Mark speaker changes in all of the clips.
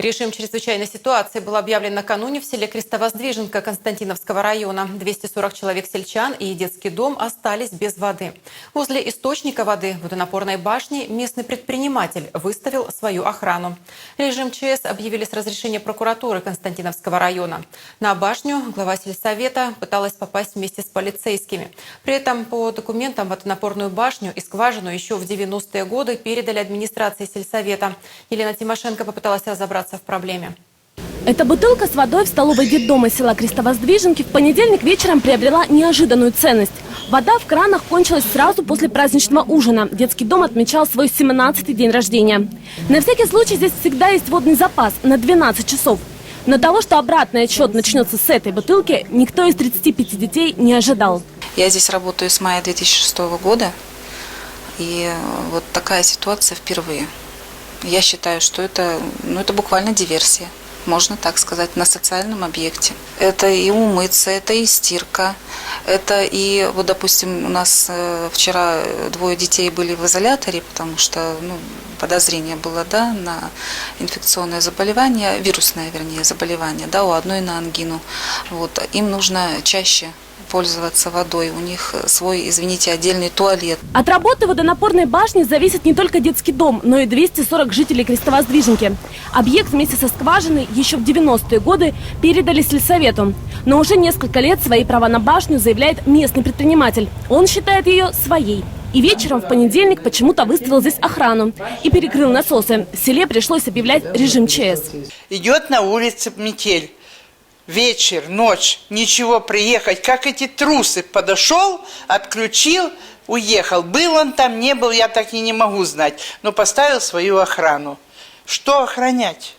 Speaker 1: Режим чрезвычайной ситуации был объявлен накануне в селе Крестовоздвиженка Константиновского района. 240 человек сельчан и детский дом остались без воды. Возле источника воды водонапорной башни местный предприниматель выставил свою охрану. Режим ЧС объявили с разрешения прокуратуры Константиновского района. На башню глава сельсовета пыталась попасть вместе с полицейскими. При этом по документам водонапорную башню и скважину еще в 90-е годы передали администрации сельсовета. Елена Тимошенко попыталась разобраться в проблеме.
Speaker 2: Эта бутылка с водой в столовой детдома села Крестовоздвиженки в понедельник вечером приобрела неожиданную ценность. Вода в кранах кончилась сразу после праздничного ужина. Детский дом отмечал свой 17-й день рождения. На всякий случай здесь всегда есть водный запас на 12 часов. Но того, что обратный отсчет начнется с этой бутылки, никто из 35 детей не ожидал.
Speaker 3: Я здесь работаю с мая 2006 года, и вот такая ситуация впервые. Я считаю, что это, ну, это буквально диверсия, можно так сказать, на социальном объекте. Это и умыться, это и стирка, это и, вот, допустим, у нас э, вчера двое детей были в изоляторе, потому что, ну, подозрение было, да, на инфекционное заболевание, вирусное, вернее, заболевание, да, у одной на ангину. Вот, им нужно чаще пользоваться водой. У них свой, извините, отдельный туалет.
Speaker 2: От работы водонапорной башни зависит не только детский дом, но и 240 жителей Крестовоздвиженки. Объект вместе со скважиной еще в 90-е годы передали сельсовету. Но уже несколько лет свои права на башню заявляет местный предприниматель. Он считает ее своей. И вечером в понедельник почему-то выставил здесь охрану и перекрыл насосы. В селе пришлось объявлять режим ЧС.
Speaker 4: Идет на улице метель. Вечер, ночь, ничего приехать. Как эти трусы подошел, отключил, уехал. Был он там, не был, я так и не могу знать. Но поставил свою охрану. Что охранять?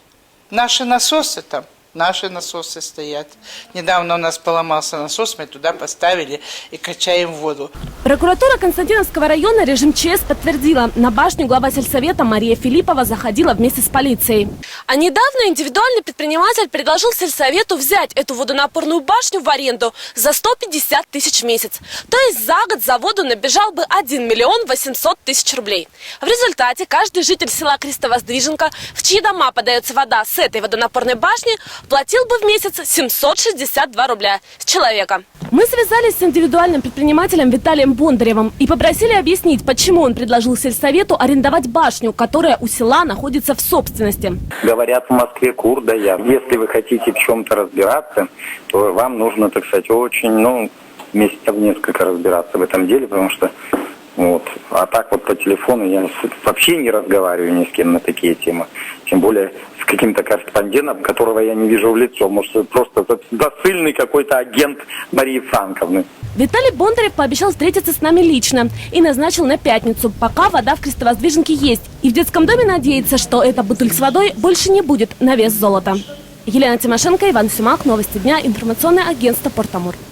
Speaker 4: Наши насосы там. Наши насосы стоят. Недавно у нас поломался насос, мы туда поставили и качаем воду.
Speaker 2: Прокуратура Константиновского района режим ЧС подтвердила. На башню глава сельсовета Мария Филиппова заходила вместе с полицией. А недавно индивидуальный предприниматель предложил сельсовету взять эту водонапорную башню в аренду за 150 тысяч в месяц. То есть за год за воду набежал бы 1 миллион 800 тысяч рублей. В результате каждый житель села Крестовоздвиженка, в чьи дома подается вода с этой водонапорной башни, платил бы в месяц 762 рубля с человека. Мы связались с индивидуальным предпринимателем Виталием Бондаревым и попросили объяснить, почему он предложил сельсовету арендовать башню, которая у села находится в собственности.
Speaker 5: Говорят, в Москве кур даят. Если вы хотите в чем-то разбираться, то вам нужно, так сказать, очень, ну, месяцев несколько разбираться в этом деле, потому что вот. А так вот по телефону я вообще не разговариваю ни с кем на такие темы. Тем более с каким-то корреспондентом, которого я не вижу в лицо. Может, просто досыльный какой-то агент Марии Франковны.
Speaker 2: Виталий Бондарев пообещал встретиться с нами лично и назначил на пятницу, пока вода в Крестовоздвиженке есть. И в детском доме надеется, что эта бутыль с водой больше не будет на вес золота. Елена Тимошенко, Иван Симак, Новости дня, информационное агентство Портамур.